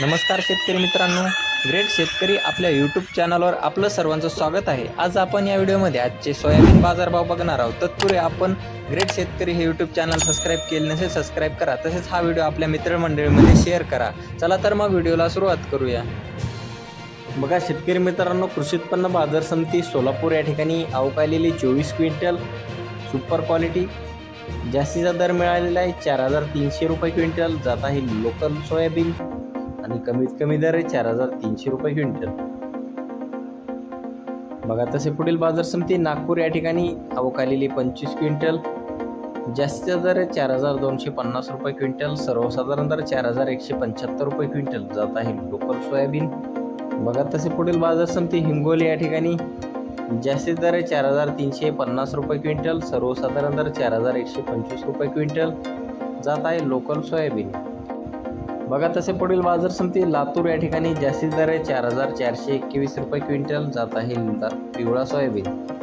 नमस्कार शेतकरी मित्रांनो. ग्रेट शेतकरी आपल्या यूट्यूब चॅनलवर आपलं सर्वांचं स्वागत आहे. आज आपण या व्हिडिओमध्ये आजचे सोयाबीन बाजारभाव बघणार आहोत. तत्पूर्वी आपण ग्रेट शेतकरी हे यूट्यूब चॅनल सबस्क्राईब केले नसेल सबस्क्राईब करा. तसेच हा व्हिडिओ आपल्या मित्रमंडळीमध्ये शेअर करा. चला तर मग व्हिडिओला सुरुवात करूया. बघा शेतकरी मित्रांनो कृषी उत्पन्न बाजार समिती सोलापूर या ठिकाणी अवकालेली चोवीस क्विंटल सुपर क्वालिटी जास्तीचा दर मिळालेला आहे चार हजार तीनशे रुपये क्विंटल. जात आहे लोकल सोयाबीन. आणि कमीत कमी दर आहे चार हजार तीनशे रुपये क्विंटल. बघा तसे पुढील बाजार समिती नागपूर या ठिकाणी अवकालेली पंचवीस क्विंटल. जास्तीचा दर आहे चार हजार दोनशे पन्नास रुपये क्विंटल. सर्वसाधारण दर चार हजार एकशे पंच्याहत्तर रुपये क्विंटल. जात आहे लोकल सोयाबीन. बघा तसे पुढील बाजार समिती हिंगोली या ठिकाणी जास्तीत दर आहे चार हजार तीनशे पन्नास रुपये क्विंटल. सर्वसाधारण दर चार हजार एकशे पंचवीस रुपये क्विंटल. जात आहे लोकल सोयाबीन. बघा तसे पुढील बाजार समिती लातूर या ठिकाणी जास्तीत दर आहे. चार हजार चारशे एकवीस रुपये क्विंटल जात आहे. नंतर पिवळा सोयाबीन.